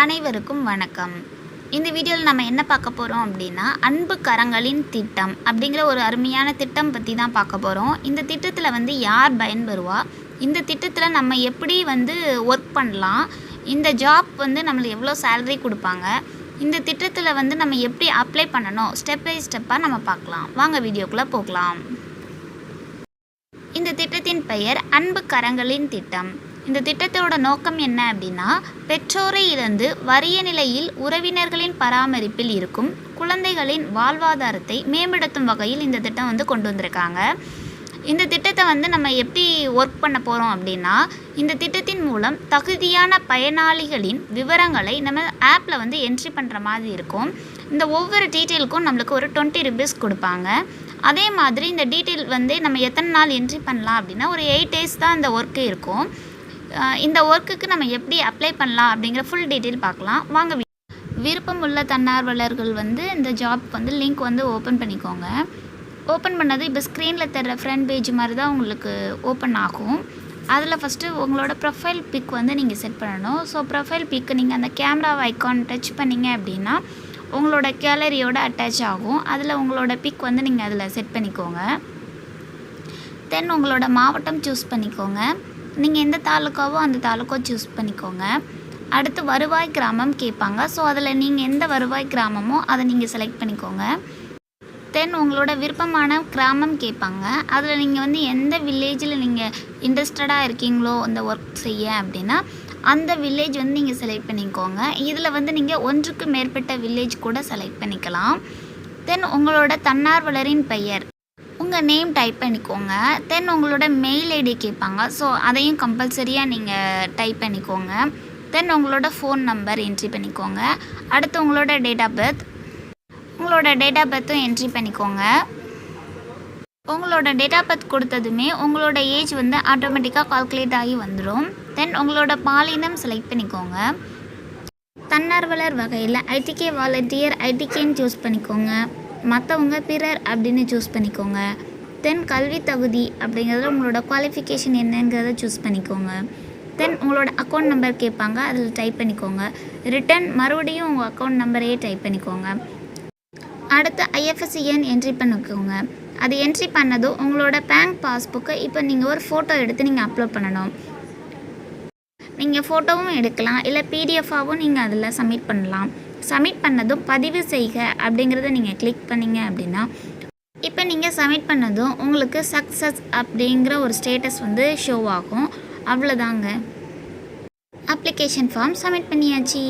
அனைவருக்கும் வணக்கம். இந்த வீடியோவில் நம்ம என்ன பார்க்க போகிறோம் அப்படின்னா அன்பு கரங்களின் திட்டம் அப்படிங்கிற ஒரு அருமையான திட்டம் பற்றி தான் பார்க்க போகிறோம் இந்த திட்டத்தில் வந்து யார் பயன்பெறுவா? இந்த திட்டத்தில் நம்ம எப்படி வந்து ஒர்க் பண்ணலாம்? இந்த ஜாப் வந்து நம்மளுக்கு எவ்வளோ சேலரி கொடுப்பாங்க? இந்த திட்டத்தில் வந்து நம்ம எப்படி அப்ளை பண்ணணும்? ஸ்டெப் பை ஸ்டெப்பாக நம்ம பார்க்கலாம். வாங்க வீடியோக்குள்ளே போகலாம். இந்த திட்டத்தின் பெயர் அன்பு கரங்களின் திட்டம். இந்த திட்டத்தோட நோக்கம் என்ன அப்படின்னா பெற்றோரை இழந்து வறிய நிலையில் உறவினர்களின் பராமரிப்பில் இருக்கும் குழந்தைகளின் வாழ்வாதாரத்தை மேம்படுத்தும் வகையில் இந்த திட்டம் வந்து கொண்டு வந்திருக்காங்க. இந்த திட்டத்தை வந்து நம்ம எப்படி ஒர்க் பண்ண போகிறோம் அப்படின்னா இந்த திட்டத்தின் மூலம் தகுதியான பயனாளிகளின் விவரங்களை நம்ம ஆப்பில் வந்து என்ட்ரி பண்ணுற மாதிரி இருக்கும். இந்த ஒவ்வொரு டீட்டெயிலுக்கும் நம்மளுக்கு ஒரு டுவெண்ட்டி ருபீஸ் கொடுப்பாங்க. அதே மாதிரி இந்த டீட்டெயில் வந்து நம்ம எத்தனை நாள் என்ட்ரி பண்ணலாம் அப்படின்னா ஒரு எயிட் டேஸ் தான் இந்த ஒர்க்கு இருக்கும். இந்த ஒர்க்குக்கு நம்ம எப்படி அப்ளை பண்ணலாம் அப்படிங்கிற ஃபுல் டீட்டெயில் பார்க்கலாம். வாங்க விருப்பம் உள்ள தன்னார்வலர்கள் வந்து இந்த ஜாப்க்கு வந்து லிங்க் வந்து ஓப்பன் பண்ணிக்கோங்க. ஓப்பன் பண்ணது இப்போ ஸ்க்ரீனில் தர்ற ஃப்ரண்ட் பேஜ் மாதிரி தான் உங்களுக்கு ஓப்பன் ஆகும். அதில் ஃபஸ்ட்டு உங்களோட ப்ரொஃபைல் பிக் வந்து நீங்கள் செட் பண்ணணும். ஸோ ப்ரொஃபைல் பிக்கு நீங்கள் அந்த கேமரா ஐக்கான் டச் பண்ணீங்க அப்படின்னா உங்களோட கேலரியோட அட்டாச் ஆகும். அதில் உங்களோட பிக் வந்து நீங்கள் அதில் செட் பண்ணிக்கோங்க. தென் உங்களோட மாவட்டம் சூஸ் பண்ணிக்கோங்க. நீங்கள் எந்த தாலுக்காவோ அந்த தாலுக்கா சூஸ் பண்ணிக்கோங்க. அடுத்து வருவாய் கிராமம் கேட்பாங்க. ஸோ அதில் நீங்கள் எந்த வருவாய் கிராமமோ அதை நீங்கள் செலக்ட் பண்ணிக்கோங்க. தென் உங்களோட விருப்பமான கிராமம் கேட்பாங்க. அதில் நீங்கள் வந்து எந்த வில்லேஜில் நீங்கள் இன்ட்ரெஸ்டடாக இருக்கீங்களோ அந்த ஒர்க் செய்ய அப்படின்னா அந்த வில்லேஜ் வந்து நீங்கள் செலக்ட் பண்ணிக்கோங்க. இதில் வந்து நீங்கள் ஒன்றுக்கு மேற்பட்ட வில்லேஜ் கூட செலக்ட் பண்ணிக்கலாம். தென் உங்களோட தன்னார்வலரின் பெயர். உங்கள் நேம் டைப் பண்ணிக்கோங்க. தென் உங்களோட மெயில் ஐடி கேட்பாங்க ஸோ அதையும் கம்பல்சரியாக நீங்கள் டைப் பண்ணிக்கோங்க. தென் உங்களோட ஃபோன் நம்பர் என்ட்ரி பண்ணிக்கோங்க. அடுத்து உங்களோட டேட் ஆஃப் பர்த் உங்களோட டேட் ஆஃப் பர்த்தும் என்ட்ரி பண்ணிக்கோங்க. உங்களோட டேட் ஆஃப் பர்த் கொடுத்ததுமே உங்களோட ஏஜ் வந்து ஆட்டோமேட்டிக்காக கால்குலேட் ஆகி வந்துடும் தென் உங்களோட பாலினம் செலக்ட் பண்ணிக்கோங்க. தன்னார்வலர் வகையில் ஐடிகே வாலண்டியர் ஐடிகேன்னு சூஸ் பண்ணிக்கோங்க. மற்றவங்க பிறர் அப்படின்னு சூஸ் பண்ணிக்கோங்க. தென் கல்வி தகுதி அப்படிங்கிறதுல உங்களோட குவாலிஃபிகேஷன் என்னங்கிறத சூஸ் பண்ணிக்கோங்க. தென் உங்களோட அக்கௌண்ட் நம்பர் கேட்பாங்க அதில் டைப் பண்ணிக்கோங்க. ரிட்டன் மறுபடியும் உங்கள் அக்கௌண்ட் நம்பரையே டைப் பண்ணிக்கோங்க. அடுத்து ஐஎஃப்எஸ்சி எண் என்ட்ரி பண்ணிக்கோங்க. அது என்ட்ரி பண்ணதும் உங்களோட பேங்க் பாஸ்புக்கை இப்போ நீங்கள் ஒரு ஃபோட்டோ எடுத்து நீங்கள் அப்லோட் பண்ணணும். நீங்கள் ஃபோட்டோவும் எடுக்கலாம் இல்லை பிடிஎஃபாகவும் நீங்கள் அதில் சப்மிட் பண்ணலாம். சப்மிட் பண்ணதும் பதிவு செய்க அப்படிங்கிறத நீங்கள் கிளிக் பண்ணிங்க அப்படின்னா இப்போ நீங்கள் சப்மிட் பண்ணதும் உங்களுக்கு சக்ஸஸ் அப்படிங்கிற ஒரு ஸ்டேட்டஸ் வந்து ஷோ ஆகும். அவ்வளோதாங்க அப்ளிகேஷன் ஃபார்ம் சப்மிட் பண்ணியாச்சு.